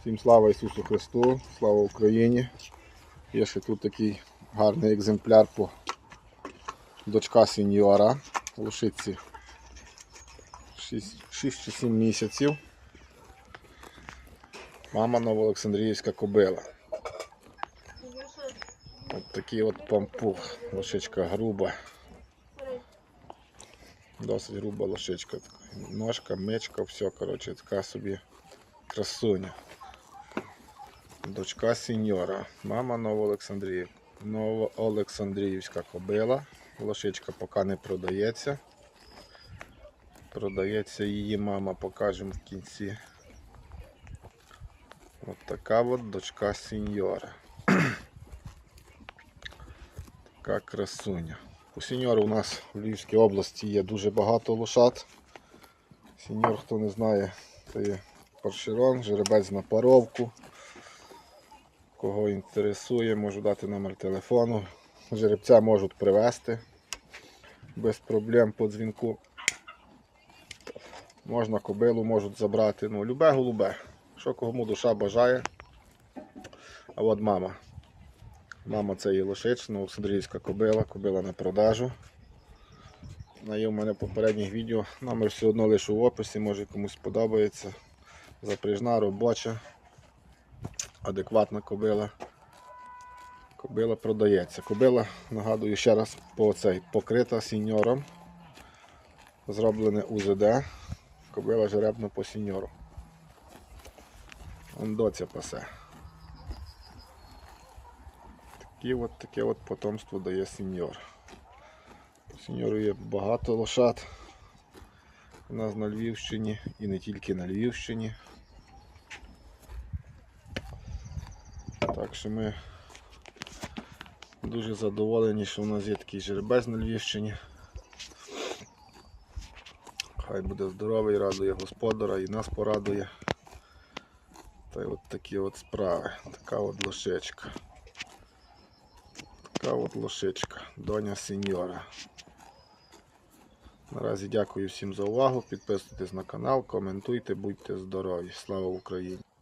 Всім слава Ісусу Христу, слава Україні. Є ще тут такий гарний екземпляр по дочка сеньора. Лошиці 6, 6 чи 7 місяців. Мама Новоолександріївська кобила. От такий от пампух. Лошичка груба. Досить груба лошичка. Ножка, мечка, все, коротше, така собі красуня. Дочка сеньора. Мама Новоолександріїв. Новоолександріївська кобила. Лошичка поки не продається. Продається її мама, покажемо в кінці. От така от дочка сеньора. така красуня. У сеньора у нас в Львівській області є дуже багато лошад. Сеньор, хто не знає, це є паршерон, жеребець на паровку. Кого інтересує, можу дати номер телефону. Жеребця можуть привезти без проблем по дзвінку. Можна кобилу можуть забрати. Ну, любе голубе. Що кому душа бажає. А от мама. Мама це є лошична, Олександрійська кобила, кобила на продажу. Вона є в мене в попередніх відео. Номер все одно лише в описі, може комусь подобається. Запряжна, робоча, адекватна кобила. Кобила продається. Кобила, нагадую ще раз, по цей, покрита сіньором. Зроблене УЗД. Кобила жеребна по сіньору. Доця пасе. Такі от, таке от потомство дає сеньор. У сеньору є багато лошад. У нас на Львівщині і не тільки на Львівщині. Так що ми дуже задоволені, що у нас є такий жеребець на Львівщині. Хай буде здоровий, радує господара і нас порадує. Та й от такі от справи. Така от лошечка. Така от лошичка, доня сеньора. Наразі дякую всім за увагу. Підписуйтесь на канал, коментуйте, будьте здорові. Слава Україні!